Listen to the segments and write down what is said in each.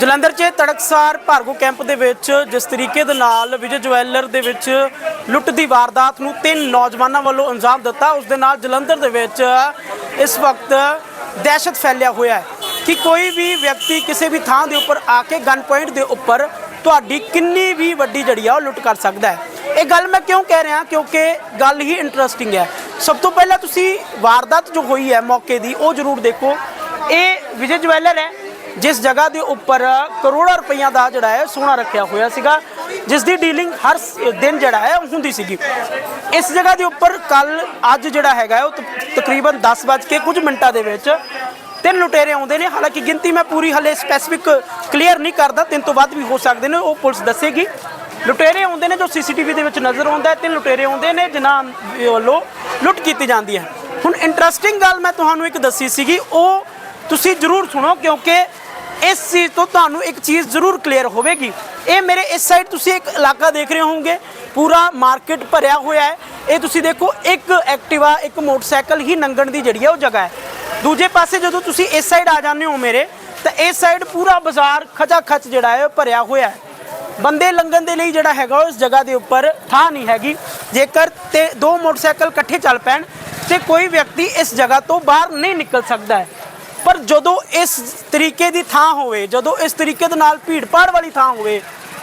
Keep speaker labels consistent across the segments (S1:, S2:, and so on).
S1: ਜਲੰਧਰ 'ਚ ਤੜਕਸਾਰ ਭਾਰਗੋ ਕੈਂਪ ਦੇ ਵਿੱਚ ਜਿਸ ਤਰੀਕੇ ਦੇ ਨਾਲ ਵਿਜੇ ਜਵੈਲਰ ਦੇ ਵਿੱਚ ਲੁੱਟ ਦੀ ਵਾਰਦਾਤ ਨੂੰ ਤਿੰਨ ਨੌਜਵਾਨਾਂ ਵੱਲੋਂ ਅੰਜਾਮ ਦਿੱਤਾ, ਉਸ ਦੇ ਨਾਲ ਜਲੰਧਰ ਦੇ ਵਿੱਚ ਇਸ ਵਕਤ ਦਹਿਸ਼ਤ ਫੈਲਿਆ ਹੋਇਆ ਹੈ ਕਿ ਕੋਈ ਵੀ ਵਿਅਕਤੀ ਕਿਸੇ ਵੀ ਥਾਂ ਦੇ ਉੱਪਰ ਆ ਕੇ ਗਨ ਪੁਆਇੰਟ ਦੇ ਉੱਪਰ ਤੁਹਾਡੀ ਕਿੰਨੀ ਵੀ ਵੱਡੀ ਜੜੀ ਆ ਉਹ ਲੁੱਟ ਕਰ ਸਕਦਾ ਹੈ। ਇਹ ਗੱਲ ਮੈਂ ਕਿਉਂ ਕਹਿ ਰਿਹਾ? ਕਿਉਂਕਿ ਗੱਲ ਹੀ ਇੰਟਰਸਟਿੰਗ ਹੈ। ਸਭ ਤੋਂ ਪਹਿਲਾਂ ਤੁਸੀਂ ਵਾਰਦਾਤ ਜੋ ਹੋਈ ਹੈ ਮੌਕੇ ਦੀ, ਉਹ ਜ਼ਰੂਰ ਦੇਖੋ। ਇਹ ਵਿਜੇ ਜਵੈਲਰ ਹੈ। ਜਿਸ ਜਗ੍ਹਾ ਦੇ ਉੱਪਰ ਕਰੋੜਾਂ ਰੁਪਈਆ ਦਾ ਜਿਹੜਾ ਹੈ ਸੋਨਾ ਰੱਖਿਆ ਹੋਇਆ ਸੀਗਾ, ਜਿਸ ਦੀ ਡੀਲਿੰਗ ਹਰ ਦਿਨ ਜਿਹੜਾ ਹੈ ਉਹ ਹੁੰਦੀ ਸੀਗੀ। ਇਸ ਜਗ੍ਹਾ ਦੇ ਉੱਪਰ ਕੱਲ ਅੱਜ ਜਿਹੜਾ ਹੈਗਾ ਉਹ ਤ- ਤਕਰੀਬਨ 10 ਵੱਜ ਕੇ ਕੁਝ ਮਿੰਟਾਂ ਦੇ ਵਿੱਚ ਤਿੰਨ ਲੁਟੇਰੇ ਆਉਂਦੇ ਨੇ। ਹਾਲਾਂਕਿ ਗਿਣਤੀ ਮੈਂ ਪੂਰੀ ਹਲੇ ਸਪੈਸੀਫਿਕ ਕਲੀਅਰ ਨਹੀਂ ਕਰਦਾ, ਤਿੰਨ ਤੋਂ ਵੱਧ ਵੀ ਹੋ ਸਕਦੇ ਨੇ, ਉਹ ਪੁਲਿਸ ਦੱਸੇਗੀ। ਲੁਟੇਰੇ ਆਉਂਦੇ ਨੇ ਜੋ ਸੀਸੀਟੀਵੀ ਦੇ ਵਿੱਚ ਨਜ਼ਰ ਆਉਂਦਾ ਹੈ, ਤਿੰਨ ਲੁਟੇਰੇ ਆਉਂਦੇ ਨੇ ਜਿਨ੍ਹਾਂ ਵੱਲੋਂ ਲੁੱਟ ਕੀਤੀ ਜਾਂਦੀ ਹੈ। ਹੁਣ ਇੰਟਰਸਟਿੰਗ ਗੱਲ ਮੈਂ ਤੁਹਾਨੂੰ ਇੱਕ ਦੱਸੀ ਸੀਗੀ, ਉਹ ਤੁਸੀਂ ਜ਼ਰੂਰ ਸੁਣੋ ਕਿਉਂਕਿ ਇਸ ਚੀਜ਼ ਤੋਂ ਤੁਹਾਨੂੰ ਇੱਕ ਚੀਜ਼ ਜ਼ਰੂਰ ਕਲੀਅਰ ਹੋਵੇਗੀ। ਇਹ ਮੇਰੇ ਇਸ ਸਾਈਡ ਤੁਸੀਂ ਇੱਕ ਇਲਾਕਾ ਦੇਖ ਰਹੇ ਹੋਵੋਗੇ। ਪੂਰਾ ਮਾਰਕੀਟ ਭਰਿਆ ਹੋਇਆ ਹੈ। ਇਹ ਤੁਸੀਂ ਦੇਖੋ, ਇੱਕ ਐਕਟਿਵਾ, ਇੱਕ ਮੋਟਰਸਾਈਕਲ ਹੀ ਨੰਗਣ ਦੀ ਜਿਹੜੀ ਹੈ ਉਹ ਜਗ੍ਹਾ ਹੈ। ਦੂਜੇ ਪਾਸੇ ਜਦੋਂ ਤੁਸੀਂ ਇਸ ਸਾਈਡ ਆ ਜਾਂਦੇ ਹੋ ਮੇਰੇ, ਤਾਂ ਇਸ ਸਾਈਡ ਪੂਰਾ ਬਾਜ਼ਾਰ ਖਚਾ ਖਚ ਜਿਹੜਾ ਹੈ ਉਹ ਭਰਿਆ ਹੋਇਆ ਹੈ। ਬੰਦੇ ਲੰਘਣ ਦੇ ਲਈ ਜਿਹੜਾ ਹੈਗਾ ਉਹ ਇਸ ਜਗ੍ਹਾ ਦੇ ਉੱਪਰ ਥਾਂ ਨਹੀਂ ਹੈਗੀ। ਜੇਕਰ ਤੇ ਦੋ ਮੋਟਰਸਾਈਕਲ ਇਕੱਠੇ ਚੱਲ ਪੈਣ ਤੇ ਕੋਈ ਵਿਅਕਤੀ ਇਸ ਜਗ੍ਹਾ ਤੋਂ ਬਾਹਰ ਨਹੀਂ ਨਿਕਲ ਸਕਦਾ ਹੈ। ਪਰ ਜਦੋਂ ਇਸ ਤਰੀਕੇ ਦੀ ਥਾਂ ਹੋਵੇ, ਜਦੋਂ ਇਸ ਤਰੀਕੇ ਦੇ ਨਾਲ ਭੀੜ-ਭਾੜ ਵਾਲੀ ਥਾਂ ਹੋਵੇ,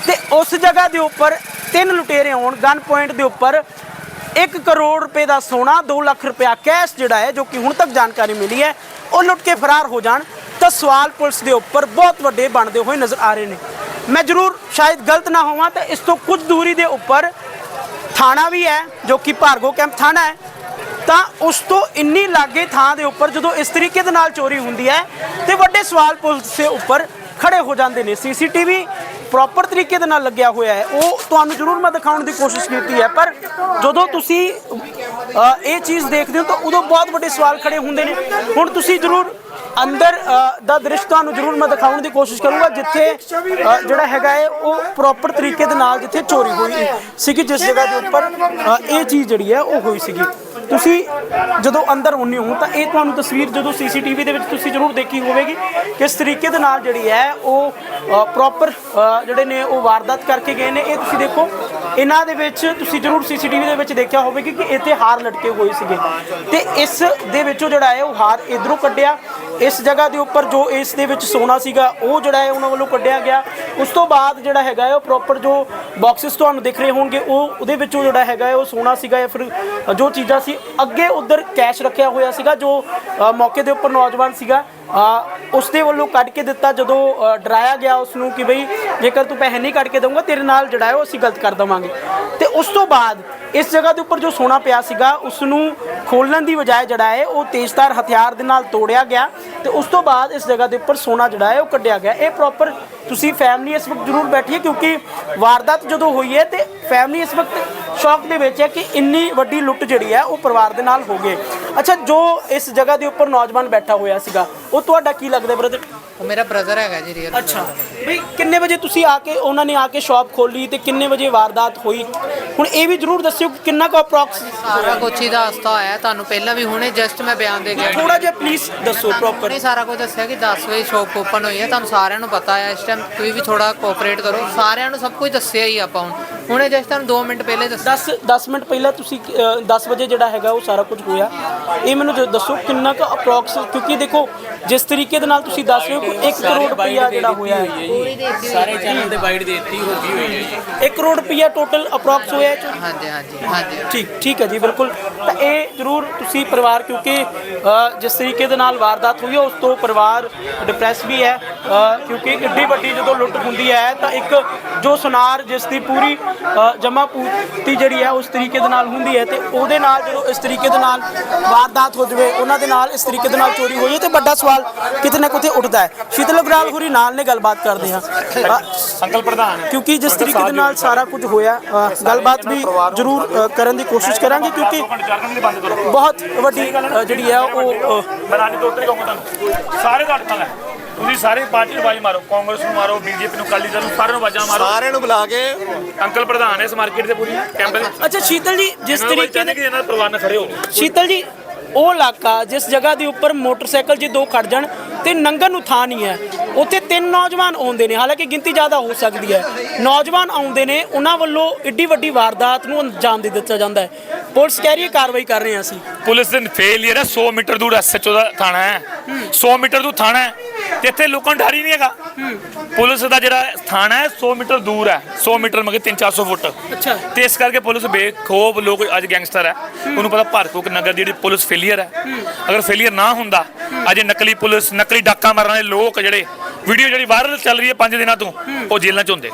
S1: ਤੇ ਉਸ ਜਗ੍ਹਾ ਦੇ ਉੱਪਰ ਤਿੰਨ ਲੁਟੇਰੇ ਹੋਣ ਗਨ ਪੁਆਇੰਟ ਦੇ ਉੱਪਰ 1 ਕਰੋੜ ਰੁਪਏ ਦਾ ਸੋਨਾ 2 ਲੱਖ ਰੁਪਇਆ ਕੈਸ਼ ਜਿਹੜਾ ਹੈ, ਜੋ ਕਿ ਹੁਣ ਤੱਕ ਜਾਣਕਾਰੀ ਮਿਲੀ ਹੈ, ਉਹ ਲੁੱਟ ਕੇ ਫਰਾਰ ਹੋ ਜਾਣ, ਤਾਂ ਸਵਾਲ ਪੁਲਿਸ ਦੇ ਉੱਪਰ ਬਹੁਤ ਵੱਡੇ ਬਣਦੇ ਹੋਏ ਨਜ਼ਰ ਆ ਰਹੇ ਨੇ। ਮੈਂ ਜ਼ਰੂਰ ਸ਼ਾਇਦ ਗਲਤ ਨਾ ਹੋਵਾਂ, ਤਾਂ ਇਸ ਤੋਂ ਕੁਝ ਦੂਰੀ ਦੇ ਉੱਪਰ ਥਾਣਾ ਵੀ ਹੈ, ਜੋ ਕਿ ਭਾਰਗੋ ਕੈਂਪ ਥਾਣਾ ਹੈ ਤਾਂ ਉਸ ਤੋਂ ਇੰਨੀ ਲਾਗੇ ਥਾਂ ਦੇ ਉੱਪਰ ਜਦੋਂ ਇਸ ਤਰੀਕੇ ਦੇ ਨਾਲ ਚੋਰੀ ਹੁੰਦੀ ਹੈ ਤੇ ਵੱਡੇ ਸਵਾਲ ਪੁਲਿਸ ਦੇ ਉੱਪਰ ਖੜੇ ਹੋ ਜਾਂਦੇ ਨੇ। ਸੀਸੀਟੀਵੀ ਪ੍ਰੋਪਰ ਤਰੀਕੇ ਦੇ ਨਾਲ ਲੱਗਿਆ ਹੋਇਆ ਹੈ। ਉਹ ਤੁਹਾਨੂੰ ਜ਼ਰੂਰ ਮੈਂ ਦਿਖਾਉਣ ਦੀ ਕੋਸ਼ਿਸ਼ ਕੀਤੀ ਹੈ, ਪਰ ਜਦੋਂ ਤੁਸੀਂ ਇਹ ਚੀਜ਼ ਦੇਖਦੇ ਹੋ ਤਾਂ ਉਦੋਂ ਬਹੁਤ ਵੱਡੇ ਸਵਾਲ ਖੜੇ ਹੁੰਦੇ ਨੇ। ਹੁਣ ਤੁਸੀਂ ਜ਼ਰੂਰ ਅੰਦਰ ਦਾ ਦ੍ਰਿਸ਼ ਤੁਹਾਨੂੰ ਜ਼ਰੂਰ ਮੈਂ ਦਿਖਾਉਣ ਦੀ ਕੋਸ਼ਿਸ਼ ਕਰੂੰਗਾ, ਜਿੱਥੇ ਜਿਹੜਾ ਹੈਗਾ ਹੈ ਉਹ ਪ੍ਰੋਪਰ ਤਰੀਕੇ ਦੇ ਨਾਲ ਜਿੱਥੇ ਚੋਰੀ ਹੋਈ ਸੀਗੀ, ਜਿਸ ਜਗ੍ਹਾ ਦੇ ਉੱਪਰ ਇਹ ਚੀਜ਼ ਜਿਹੜੀ ਹੈ, ਉਹ ਹੋਈ ਸੀਗੀ। ਤੁਸੀਂ ਜਦੋਂ ਅੰਦਰ ਹੁੰਨੇ ਹੋ, ਤਾਂ ਇਹ ਤੁਹਾਨੂੰ ਤਸਵੀਰ ਜਦੋਂ ਸੀਸੀਟੀਵੀ ਦੇ ਵਿੱਚ ਤੁਸੀਂ ਜ਼ਰੂਰ ਦੇਖੀ ਹੋਵੇਗੀ, ਕਿਸ ਤਰੀਕੇ ਦੇ ਨਾਲ ਜਿਹੜੀ ਹੈ, ਉਹ ਪ੍ਰੋਪਰ ਜਿਹੜੇ ਨੇ, ਉਹ ਵਾਰਦਾਤ ਕਰਕੇ ਗਏ ਨੇ। ਇਹ ਤੁਸੀਂ ਦੇਖੋ, ਇਹਨਾਂ ਦੇ ਵਿੱਚ ਤੁਸੀਂ ਜ਼ਰੂਰ ਸੀਸੀਟੀਵੀ ਦੇ ਵਿੱਚ ਦੇਖਿਆ ਹੋਵੇਗਾ ਕਿ ਇੱਥੇ ਹਾਰ ਲਟਕੇ ਹੋਏ ਸੀਗੇ। ਤੇ ਇਸ ਦੇ ਵਿੱਚੋਂ ਜਿਹੜਾ ਹੈ, ਉਹ ਹਾਰ ਇਧਰੋਂ ਕੱਢਿਆ ਇਸ ਜਗ੍ਹਾ ਦੇ ਉੱਪਰ ਜੋ ਇਸ ਦੇ ਵਿੱਚ ਸੋਨਾ ਸੀਗਾ, ਉਹ ਜਿਹੜਾ ਹੈ ਉਹਨਾਂ ਵੱਲੋਂ ਕੱਢਿਆ ਗਿਆ। ਉਸ ਤੋਂ ਬਾਅਦ ਜਿਹੜਾ ਹੈਗਾ ਹੈ ਉਹ ਪ੍ਰੋਪਰ ਜੋ ਬਾਕਸਸ ਤੁਹਾਨੂੰ ਦਿਖ ਰਹੇ ਹੋਣਗੇ। ਉਹ ਉਹਦੇ ਵਿੱਚੋਂ ਜਿਹੜਾ ਹੈਗਾ ਉਹ ਸੋਨਾ ਸੀਗਾ ਜਾਂ ਫਿਰ ਜੋ ਚੀਜ਼ਾਂ ਸੀ, ਅੱਗੇ ਉਧਰ ਕੈਸ਼ ਰੱਖਿਆ ਹੋਇਆ ਸੀਗਾ, ਜੋ ਮੌਕੇ ਦੇ ਉੱਪਰ ਨੌਜਵਾਨ ਸੀਗਾ। ਉਸ ਦੇ ਵੱਲੋਂ ਕੱਢ ਕੇ ਦਿੱਤਾ, ਜਦੋਂ ਡਰਾਇਆ ਗਿਆ ਉਸ ਨੂੰ ਕਿ ਬਈ, ਜੇਕਰ ਤੂੰ ਪੈਸੇ ਨਹੀਂ ਕੱਢ ਕੇ ਦਊਂਗਾ, ਤੇਰੇ ਨਾਲ ਜਿਹੜਾ ਹੈ, ਉਹ ਅਸੀਂ ਗਲਤ ਕਰ ਦਵਾਂਗੇ। ਤੇ ਉਸ ਤੋਂ ਬਾਅਦ, ਇਸ ਜਗ੍ਹਾ ਦੇ ਉੱਪਰ ਜੋ ਸੋਨਾ ਪਿਆ ਸੀਗਾ ਉਸ ਨੂੰ ਖੋਲਣ ਦੀ ਬਜਾਏ ਜਿਹੜਾ ਹੈ, ਉਹ ਤੇਜ਼ਧਾਰ ਹਥਿਆਰ ਦੇ ਨਾਲ ਤੋੜਿਆ ਗਿਆ। ਤੇ ਉਸ ਤੋਂ ਬਾਅਦ ਇਸ ਜਗ੍ਹਾ ਦੇ ਉੱਪਰ ਸੋਨਾ ਜਿਹੜਾ ਹੈ, ਉਹ ਕੱਢਿਆ ਗਿਆ। ਇਹ ਪ੍ਰੋਪਰ ਤੁਸੀਂ ਫੈਮਿਲੀ ਇਸ ਵਕਤ ਜ਼ਰੂਰ ਬੈਠੀ ਹੈ ਕਿਉਂਕਿ ਵਾਰਦਾਤ ਜਦੋਂ ਹੋਈ ਹੈ ਤੇ ਫੈਮਿਲੀ ਇਸ ਵਕਤ ਸ਼ੌਕ ਦੇ ਵਿੱਚ ਹੈ ਕਿ ਇੰਨੀ ਵੱਡੀ ਲੁੱਟ ਜਿਹੜੀ ਹੈ ਉਹ ਪਰਿਵਾਰ ਦੇ ਨਾਲ ਹੋ ਗਈ। ਅੱਛਾ ਜੋ ਇਸ ਜਗ੍ਹਾ ਦੇ ਉੱਪਰ ਨੌਜਵਾਨ ਬੈਠਾ ਹੋਇਆ ਸੀਗਾ ਉਹ ਤੁਹਾਡਾ ਕੀ ਲੱਗਦਾ ਬ੍ਰਦਰ
S2: ਉਹ ਮੇਰਾ ਬ੍ਰਦਰ ਹੈਗਾ ਜੀ ਰੀਅਲ
S1: ਅੱਛਾ ਬਈ ਕਿੰਨੇ ਵਜੇ ਤੁਸੀਂ ਆ ਕੇ ਉਹਨਾਂ ਨੇ ਆ ਕੇ ਸ਼ਾਪ ਖੋਲੀ ਤੇ ਕਿੰਨੇ ਵਜੇ ਵਾਰਦਾਤ ਹੋਈ? ਹੁਣ ਇਹ ਵੀ ਜ਼ਰੂਰ ਦੱਸਿਓ ਕਿ ਕਿੰਨਾ ਕੁ ਅਪਰੋਕਸ
S2: ਸਾਰਾ ਕੁਛ ਹੀ ਦੱਸਤਾ ਹੋਇਆ ਤੁਹਾਨੂੰ ਪਹਿਲਾਂ ਵੀ ਹੁਣੇ ਜਸਟ ਮੈਂ ਬਿਆਨ ਦੇ ਗਿਆ।
S1: ਥੋੜਾ ਜਿਹਾ ਪਲੀਜ਼ ਦੱਸੋ ਪ੍ਰੋਪਰ
S2: ਨਹੀਂ ਸਾਰਾ ਕੁਝ ਦੱਸਿਆ ਕਿ 10 ਵਜੇ ਸ਼ੋਪ ਓਪਨ ਹੋਈ ਹੈ ਤੁਹਾਨੂੰ ਸਾਰਿਆਂ ਨੂੰ ਪਤਾ ਹੈ ਇਸ ਟਾਈਮ ਤੁਸੀਂ ਵੀ ਥੋੜਾ ਕੋਆਪਰੇਟ ਕਰੋ। ਸਾਰਿਆਂ ਨੂੰ ਸਭ ਕੁਝ ਦੱਸਿਆ ਹੀ ਆਪਾਂ ਹੁਣ। ਹੁਣੇ ਜਸਟ ਤੁਹਾਨੂੰ 2 ਮਿੰਟ ਪਹਿਲੇ ਦੱਸਿਆ
S1: 10 10 ਮਿੰਟ ਪਹਿਲਾਂ ਤੁਸੀਂ ਅ, 10 ਵਜੇ ਜਿਹੜਾ ਹੈਗਾ ਉਹ ਸਾਰਾ ਕੁਝ ਹੋਇਆ। ਇਹ ਮੈਨੂੰ ਦੱਸੋ ਕਿੰਨਾ ਕੁ ਅਪਰੋਕਸ ਕਿਉਂਕਿ ਦੇਖੋ ਜਿਸ ਤਰੀਕੇ ਦੇ ਨਾਲ ਤੁਸੀਂ ਦੱਸ ਰਹੇ ਹੋ ਕਿ 1 ਕਰੋੜ ਰੁਪਈਆ ਜਿਹੜਾ ਹੋਇਆ ਹੈ
S3: ਸਾਰੇ ਚੈਨਲ ਤੇ ਬਾਈਟ ਦੇਤੀ ਹੋ ਗਈ ਹੋਈ ਹੈ ਜੀ।
S1: 1 ਕਰੋੜ ਰੁਪਈਆ ਟੋਟਲ ਅਪਰੋਕਸ ਹੋਇਆ ਹੈ ਚੋਰੀ?
S2: ਹਾਂਜੀ ਹਾਂਜੀ ਹਾਂਜੀ।
S1: ਠੀਕ ਠੀਕ ਹੈ ਜੀ ਬਿਲਕੁਲ। ਤਾਂ ਇਹ ਜ਼ਰੂਰ ਤੁਸੀਂ ਪਰਿਵਾਰ ਕਿਉਂਕਿ ਜਿਸ ਤਰੀਕੇ ਦੇ ਨਾਲ ਵਾਰਦਾਤ ਹੋਈ ਹੈ ਉਸ ਤੋਂ ਪਰਿਵਾਰ ਡਿਪਰੈਸ ਵੀ ਹੈ ਕਿਉਂਕਿ ਏਡੀ ਵੱਡੀ ਜਦੋਂ ਲੁੱਟ ਹੁੰਦੀ ਹੈ ਤਾਂ ਇੱਕ ਜੋ ਸੁਨਾਰ ਜਿਸ ਦੀ ਪੂਰੀ ਜਮਾ ਪੂਰਤੀ ਜਿਹੜੀ ਹੈ ਉਸ ਤਰੀਕੇ ਦੇ ਨਾਲ ਹੁੰਦੀ ਹੈ ਤੇ ਉਹਦੇ ਨਾਲ ਜਦੋਂ ਇਸ ਤਰੀਕੇ ਦੇ ਨਾਲ ਵਾਰਦਾਤ ਹੋ ਜਾਵੇ ਉਹਨਾਂ ਦੇ ਨਾਲ ਇਸ ਤਰੀਕੇ ਦੇ ਨਾਲ ਚੋਰੀ ਹੋ ਜਾਏ ਤੇ ਵੱਡਾ ਸਵਾਲ ਕਿਤੇ ਨਾ ਕਿਤੇ ਉੱਠਦਾ ਹੈ। ਸ਼ੀਤਲ ਅਗਰਾਲ ਹੋਰੀ ਨਾਲ ਨੇ ਗੱਲਬਾਤ ਕਰਦੇ ਹਾਂ। ਅ,
S3: ਅੰਕਲ ਪ੍ਰਧਾਨ
S1: ਕਿਉਂਕਿ ਜਿਸ ਤਰੀਕੇ ਦੇ ਨਾਲ ਸਾਰਾ ਕੁਝ ਹੋਇਆ ਗੱਲਬਾਤ ਵੀ ਜ਼ਰੂਰ ਕਰਨ ਦੀ ਕੋਸ਼ਿਸ਼ ਕਰਾਂਗੇ ਕਿਉਂਕਿ ਬਹੁਤ ਵੱਡੀ ਜਿਹੜੀ ਹੈ ਉਹ ਅ,
S3: ਮੈਂ ਰਾਣੀ ਤੋਂ ਉੱਤਰ ਕਹੂੰਗਾ ਤੁਹਾਨੂੰ। ਸਾਰੇ ਨਾਲ ਹੈ। ਤੁਸੀਂ ਸਾਰੇ ਪਾਰਟੀ ਨੂੰ ਆਵਾਜ਼ ਮਾਰੋ ਕਾਂਗਰਸ ਨੂੰ ਮਾਰੋ ਬੀਜੇਪੀ ਨੂੰ ਕਾਲੀ ਦਲ ਨੂੰ ਸਾਰਿਆਂ ਨੂੰ ਆਵਾਜ਼ਾਂ ਮਾਰੋ।
S4: ਸਾਰਿਆਂ ਨੂੰ ਬੁਲਾ ਕੇ
S3: ਅੰਕਲ ਪ੍ਰਧਾਨ ਇਸ ਮਾਰਕੀਟ ਦੇ ਪੂਰੀ ਕੈਂਪਲ
S1: ਅੱਛਾ ਸ਼ੀਤਲ ਜੀ ਜਿਸ ਤਰੀਕੇ ਦੇ
S3: ਇਹਨਾਂ ਦੇ ਪਰਿਵਾਰ ਨਾਲ ਖੜੇ ਹੋ
S1: ਸ਼ੀਤਲ ਜੀ ਉਹ ਇਲਾਕਾ ਜਿਸ ਜਗ੍ਹਾ ਦੇ ਉੱਪਰ ਮੋਟਰਸਾਈਕਲ ਜੇ ਦੋ ਖੜ ਜਾਣ ਤੇ ਤੇ ਨੰਗਨ ਨੂੰ ਥਾਂ ਨਹੀਂ ਹੈ। ਉੱਥੇ ਤਿੰਨ ਨੌਜਵਾਨ ਆਉਂਦੇ ਨੇ ਹਾਲਾਂਕਿ ਗਿਣਤੀ ਜ਼ਿਆਦਾ ਹੋ ਸਕਦੀ ਹੈ। ਨੌਜਵਾਨ ਆਉਂਦੇ ਨੇ ਉਹਨਾਂ ਵੱਲੋਂ ਏਡੀ ਵੱਡੀ ਵਾਰਦਾਤ ਨੂੰ ਅੰਜਾਮ ਦੇ ਦਿੱਤਾ ਜਾਂਦਾ ਹੈ। ਪੁਲਿਸ ਕਹਿ ਰਹੀ ਹੈ ਕਾਰਵਾਈ ਕਰ ਰਹੇ ਹਾਂ ਅਸੀਂ।
S3: ਪੁਲਿਸ ਦੇ ਫੇਲਿਅਰ ਹੈ 100 ਮੀਟਰ ਦੂਰ ਐਸਐਚਓ ਦਾ ਥਾਣਾ ਹੈ। 100 ਮੀਟਰ ਦੂਰ ਥਾਣਾ ਹੈ ਤੇ ਇੱਥੇ ਲੋਕਾਂ ਨੂੰ ਡਰ ਹੀ ਨਹੀਂ ਹੈਗਾ। ਪੁਲਿਸ ਦਾ ਜਿਹੜਾ ਥਾਣਾ ਹੈ 100 ਮੀਟਰ ਦੂਰ ਹੈ। 100 ਮੀਟਰ ਮਗੇ 3-400 ਫੁੱਟ।
S1: ਅੱਛਾ।
S3: ਤੇ ਇਸ ਕਰਕੇ ਪੁਲਿਸ ਬੇਖੌਫ ਲੋਕ ਅੱਜ ਗੈਂਗਸਟਰ ਹੈ। ਉਹਨੂੰ ਪਤਾ ਭਾਰਤਕੋਕ ਨਗਰ ਦੀ ਜਿਹੜੀ ਪੁਲਿਸ ਫੇਲਿਅਰ ਹੈ। ਅਗਰ ਫੇਲਿਅਰ ਨਾ ਹੁੰਦਾ ਅੱਜ ਨਕਲੀ ਪੁਲਿਸ ਨਕਲੀ ਡਾਕਾ ਮਾਰਨ ਵਾਲੇ ਲੋਕ ਜਿਹੜੇ ਵੀਡੀਓ ਜਿਹੜੀ ਵਾਇਰਲ ਚੱਲ ਰਹੀ ਹੈ 5 ਦਿਨਾਂ ਤੋਂ ਉਹ ਜੇਲ੍ਹਾਂ 'ਚ ਹੁੰਦੇ।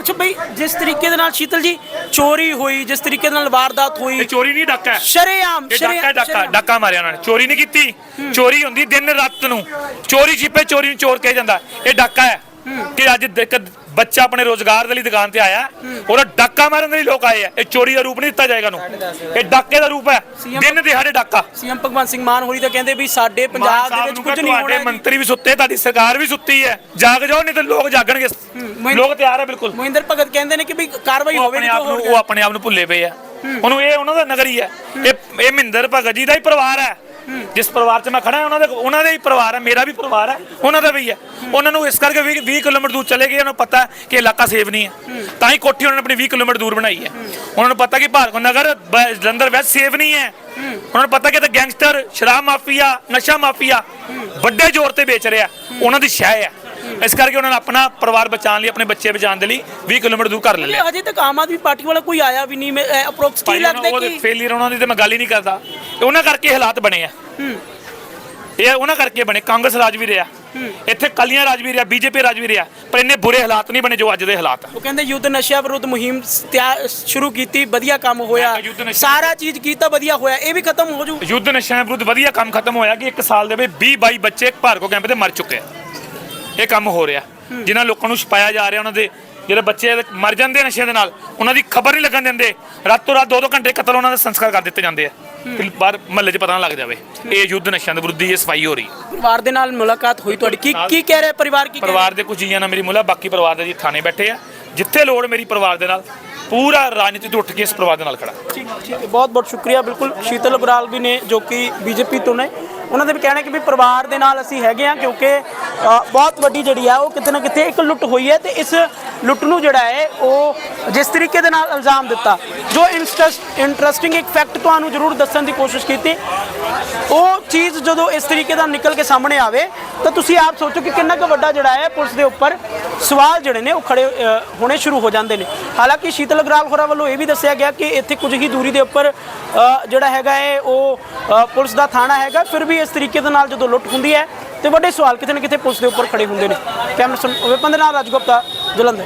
S1: ਅੱਛਾ ਬਈ ਜਿਸ ਤਰੀਕੇ ਦੇ ਨਾਲ ਸ਼ੀਤਲ ਜੀ ਚੋਰੀ ਹੋਈ ਜਿਸ ਤਰੀਕੇ ਦੇ ਨਾਲ ਵਾਰਦਾਤ
S3: ਇਹ
S1: ਹੋਈ
S3: ਚੋਰੀ ਨਹੀਂ ਡਾਕਾ ਹੈ।
S1: ਸ਼ਰੇਆਮ
S3: ਇਹ ਡਾਕਾ ਹੈ, ਡਾਕਾ
S1: ਸ਼ਰੇਆਮ।
S3: ਡਾਕਾ ਮਾਰਿਆ ਉਹਨਾਂ ਨੇ। ਚੋਰੀ ਨਹੀਂ ਕੀਤੀ। ਚੋਰੀ ਹੁੰਦੀ ਦਿਨ ਰਾਤ ਨੂੰ। ਚੋਰੀ ਛਿਪੇ ਚੋਰੀ ਨੂੰ ਚੋਰ ਕਿਹਾ ਜਾਂਦਾ। ਇਹ ਡਾਕਾ ਹੈ। ਕਿ ਅੱਜ ਇੱਕ ਬੱਚਾ ਆਪਣੇ ਰੋਜ਼ਗਾਰ ਦੇ ਲਈ ਦੁਕਾਨ ਤੇ ਆਇਆ ਉਹਦਾ ਡਾਕਾ ਮਾਰਨ ਦੇ ਲਈ ਲੋਕ ਆਏ ਆ। ਇਹ ਚੋਰੀ ਦਾ ਰੂਪ ਨਹੀਂ ਦਿੱਤਾ ਜਾਏਗਾ ਨੂੰ ਇਹ ਡਾਕੇ ਦਾ ਰੂਪ ਹੈ। ਦਿਨ ਦਿਹਾੜੇ ਡਾਕਾ।
S1: ਸੀਐਮ ਭਗਵੰਤ ਸਿੰਘ ਮਾਨ ਹੋਰੀ ਤਾਂ ਕਹਿੰਦੇ ਵੀ ਸਾਡੇ ਪੰਜਾਬ ਦੇ ਵਿੱਚ ਕੁਝ ਨਹੀਂ
S3: ਤੁਹਾਡੇ
S1: ਹੋਣਾ
S3: ਮੰਤਰੀ ਵੀ ਸੁੱਤੇ ਤੁਹਾਡੀ ਸਰਕਾਰ ਵੀ ਸੁੱਤੀ ਹੈ। ਜਾਗ ਜਾਓ ਨਹੀਂ ਤੇ ਲੋਕ ਜਾਗਣਗੇ। ਲੋਕ ਤਿਆਰ ਹੈ ਬਿਲਕੁਲ।
S1: ਮਹਿੰਦਰ ਭਗਤ ਕਹਿੰਦੇ ਨੇ ਕਿ ਵੀ ਕਾਰਵਾਈ
S3: ਉਹ
S1: ਹੋਵੇਗੀ
S3: ਆਪਣੇ
S1: ਤਾਂ
S3: ਆਪ ਨੂੰ
S1: ਹੋਰ
S3: ਉਹ ਆਪਣੇ ਆਪ ਨੂੰ ਭੁੱਲੇ ਪਏ ਆ। ਉਹਨੂੰ ਇਹ ਉਹਨਾਂ ਦਾ ਨਗਰੀ ਹੈ। ਇਹ ਇਹ ਮਹਿੰਦਰ ਭਗਤ ਜੀ ਦਾ ਹੀ ਪਰਿਵਾਰ ਹੈ। ਜਿਸ ਪਰਿਵਾਰ 'ਚ ਮੈਂ ਖੜਾ ਉਹਨਾਂ ਦੇ ਉਹਨਾਂ ਦਾ ਹੀ ਪਰਿਵਾਰ ਹੈ, ਮੇਰਾ ਵੀ ਪਰਿਵਾਰ ਹੈ, ਉਹਨਾਂ ਦਾ ਵੀ ਹੈ। ਉਹਨਾਂ ਨੂੰ ਇਸ ਕਰਕੇ 20 20 ਕਿਲੋਮੀਟਰ ਦੂਰ ਚਲੇ ਗਏ, ਉਹਨਾਂ ਨੂੰ ਪਤਾ ਕਿ ਇਲਾਕਾ ਸੇਫ ਨਹੀਂ ਹੈ। ਤਾਂ ਹੀ ਕੋਠੀ ਉਹਨਾਂ ਨੇ ਆਪਣੀ 20 ਕਿਲੋਮੀਟਰ ਦੂਰ ਬਣਾਈ ਹੈ। ਉਹਨਾਂ ਨੂੰ ਪਤਾ ਕਿ ਭਾਰਤ ਨਗਰ ਜਲੰਧਰ ਵੈਸ ਸੇਫ ਨਹੀਂ ਹੈ। ਉਹਨਾਂ ਨੂੰ ਪਤਾ ਕਿ ਤੇ ਗੈਂਗਸਟਰ, ਸ਼ਰਾਬ ਮਾਫੀਆ, ਨਸ਼ਾ ਮਾਫੀਆ ਵੱਡੇ ਜ਼ੋਰ ਤੇ ਵੇਚ ਰਿਹਾ। ਉਹਨਾਂ ਦੀ ਸ਼ਹਿ ਹੈ। ਇਸ ਕਰਕੇ ਉਹਨਾਂ ਨੇ ਆਪਣਾ ਪਰਿਵਾਰ ਬਚਾਉਣ ਲਈ ਆਪਣੇ ਬੱਚੇ ਬਚਾਉਣ ਦੇ ਲਈ 20 ਕਿਲੋਮੀਟਰ ਦੂਰ ਕਰ ਲਿਆ
S1: ਹਜੇ ਤੱਕ ਆਮ ਆਦਮੀ ਪਾਰਟੀ ਵਾਲਾ ਕੋਈ ਆਇਆ ਵੀ ਨਹੀਂ ਅਪਰੋਕਸ ਕੀ ਲੱਗਦਾ ਕਿ?
S3: ਫੇਲਿਅਰ ਉਹਨਾਂ ਦੀ ਤੇ ਮੈਂ ਗੱਲ ਹੀ ਨਹੀਂ ਕਰਦਾ। ਉਹਨਾਂ ਕਰਕੇ ਹਾਲਾਤ ਬਣੇ ਆ। ਇਹ ਉਹਨਾਂ ਕਰਕੇ ਬਣੇ। ਕਾਂਗਰਸ ਰਾਜ ਵੀ ਰਿਹਾ। ਇੱਥੇ ਕਲੀਆਂ ਰਾਜ ਵੀ ਰਿਹਾ ਬੀਜੇਪੀ ਰਾਜ ਵੀ ਰਿਹਾ। ਪਰ ਇੰਨੇ ਬੁਰੇ ਹਾਲਾਤ ਨਹੀਂ ਬਣੇ ਜੋ ਅੱਜ ਦੇ ਹਾਲਾਤ ਆ।
S1: ਉਹ ਕਹਿੰਦੇ ਯੁੱਧ ਨਸ਼ਿਆਂ ਵਿਰੁੱਧ ਮੁਹਿੰਮ ਸ਼ੁਰੂ ਕੀਤੀ ਵਧੀਆ ਕੰਮ ਹੋਇਆ। ਸਾਰਾ ਚੀਜ਼ ਕੀਤਾ ਵਧੀਆ ਹੋਇਆ। ਇਹ ਵੀ ਖਤਮ ਹੋ ਜੂ।
S3: ਯੁੱਧ ਨਸ਼ਿਆਂ ਵਿਰੁੱਧ ਵਧੀਆ ਕੰਮ ਖਤਮ ਹੋਇਆ ਕਿ ਇੱਕ ਸਾਲ ਦੇ ਵਿੱਚ 20 22 ਬੱਚੇ ਭਾਰਗੋ ਕੈਂਪ ਤੇ ਮਰ ਚੁੱਕੇ ਆ। ਇਹ ਕੰਮ ਹੋ ਰਿਹਾ। ਜਿਨ੍ਹਾਂ ਲੋਕਾਂ ਨੂੰ ਛਪਾਇਆ ਜਾ ਰਿਹਾ ਉਹਨਾਂ ਦੇ ਜਿਹੜੇ ਬੱਚੇ ਮਰ ਜਾਂਦੇ ਆ ਨਸ਼ਿਆਂ ਦੇ ਨਾਲ। ਉਹਨਾਂ ਦੀ ਖਬਰ ਨਹੀਂ ਲੱਗਣ ਦਿੰਦੇ। ਰਾਤੋਂ ਰਾਤ ਦੋ ਦੋ ਘੰਟੇ ਕਤਲ ਉਹਨਾਂ ਦੇ ਸੰਸਕਾਰ ਕਰ ਦਿੱਤੇ ਜਾਂਦੇ ਆ। ਕਿ ਬਾਹਰ ਮਹੱਲੇ 'ਚ ਪਤਾ ਨਾ ਲੱਗ ਜਾਵੇ। ਇਹ ਯੁੱਧ ਨਸ਼ਿਆਂ ਦੇ ਵਿਰੁੱਧ ਹੀ ਇਹ ਸਫ਼ਾਈ ਹੋ ਰਹੀ। ਹੈ
S1: ਪਰਿਵਾਰ ਦੇ ਨਾਲ ਮੁਲਾਕਾਤ ਹੋਈ ਤੁਹਾਡੀ। ਕੀ ਕੀ ਕਹਿ ਰਿਹਾ ਪਰਿਵਾਰ ਕੀ?
S3: ਪਰਿਵਾਰ ਦੇ ਕੁਝ ਜੀਆਂ ਨਾਲ ਮੇਰੀ ਮੁਲਾ ਬਾਕੀ ਪਰਿਵਾਰ ਦੇ ਜੀ ਥਾਣੇ ਬੈਠੇ ਆ। ਜਿੱਥੇ ਲੋੜ ਮੇਰੀ ਪਰਿਵਾਰ ਦੇ ਨਾਲ। ਪੂਰਾ ਰਾਜਨੀਤੀ ਤੋਂ ਉੱਠ ਕੇ ਇਸ ਪਰਿਵਾਰ ਦੇ ਨਾਲ ਖੜਾ।
S1: ਠੀਕ ਠੀਕ ਬਹੁਤ ਬਹੁਤ ਸ਼ੁਕਰੀਆ। ਬਿਲਕੁਲ ਸ਼ੀਤਲ ਬਰਾਲ ਵੀ ਨੇ ਜੋ ਕਿ ਬੀਜੇਪੀ ਤੋਂ ਨੇ। ਉਹਨਾਂ ਦੇ ਵੀ ਕਹਿਣਾ ਕਿ ਵੀ ਪਰਿਵਾਰ ਦੇ ਨਾਲ ਅਸੀਂ ਹੈਗੇ ਆ ਕਿਉਂਕਿ ਬਹੁਤ ਵੱਡੀ ਜਿਹੜੀ ਆ, ਉਹ ਕਿਤੇ ਨਾ ਕਿਤੇ ਇੱਕ ਲੁੱਟ ਹੋਈ ਹੈ ਤੇ ਇਸ ਲੁੱਟ ਨੂੰ ਜਿਹੜਾ ਹੈ, ਉਹ ਜਿਸ ਤਰੀਕੇ ਦੇ ਨਾਲ ਇਲਜ਼ਾਮ ਦਿੱਤਾ। ਜੋ ਇੰਟਰਸਟਿੰਗ ਇੱਕ ਫੈਕਟ ਤੁਹਾਨੂੰ ਜ਼ਰੂਰ ਦੱਸਣ ਦੀ ਕੋਸ਼ਿਸ਼ ਕੀਤੀ, ਉਹ ਚੀਜ਼ ਜਦੋਂ ਇਸ ਤਰੀਕੇ ਦਾ ਨਿਕਲ ਕੇ ਸਾਹਮਣੇ ਆਵੇ, ਤਾਂ ਤੁਸੀਂ ਆਪ ਸੋਚੋ ਕਿ ਕਿੰਨਾ ਕੁ ਵੱਡਾ ਜਿਹੜਾ ਹੈ ਪੁਲਿਸ ਦੇ ਉੱਪਰ ਸਵਾਲ ਜਿਹੜੇ ਨੇ ਉਹ ਖੜੇ ਹੋਣੇ ਸ਼ੁਰੂ ਹੋ ਜਾਂਦੇ ਨੇ। ਹਾਲਾਂਕਿ ਸ਼ੀਤਲ ਅਗਰਾਲ ਹੋਰਾਂ ਵੱਲੋਂ ਇਹ ਵੀ ਦੱਸਿਆ ਗਿਆ ਕਿ ਇੱਥੇ ਕੁਝ ਹੀ ਦੂਰੀ ਦੇ ਉੱਪਰ ਜਿਹੜਾ ਹੈਗਾ ਹੈ ਉਹ ਪੁਲਿਸ ਦਾ ਥਾਣਾ ਹੈਗਾ। ਫਿਰ ਵੀ ਇਸ ਤਰੀਕੇ ਦੇ ਨਾਲ ਜਦੋਂ ਲੁੱਟ ਹੁੰਦੀ ਹੈ, ਤੇ ਵੱਡੇ ਸਵਾਲ ਕਿਤੇ ਨਾ ਕਿਤੇ ਪੁਲਿਸ ਦੇ ਉੱਪਰ ਖੜੇ ਹੁੰਦੇ ਨੇ। ਕੈਮਰਾ ਵਿਪਨ ਦੇ ਨਾਲ ਰਾਜਗੁਪਤਾ ਜਲੰਧਰ।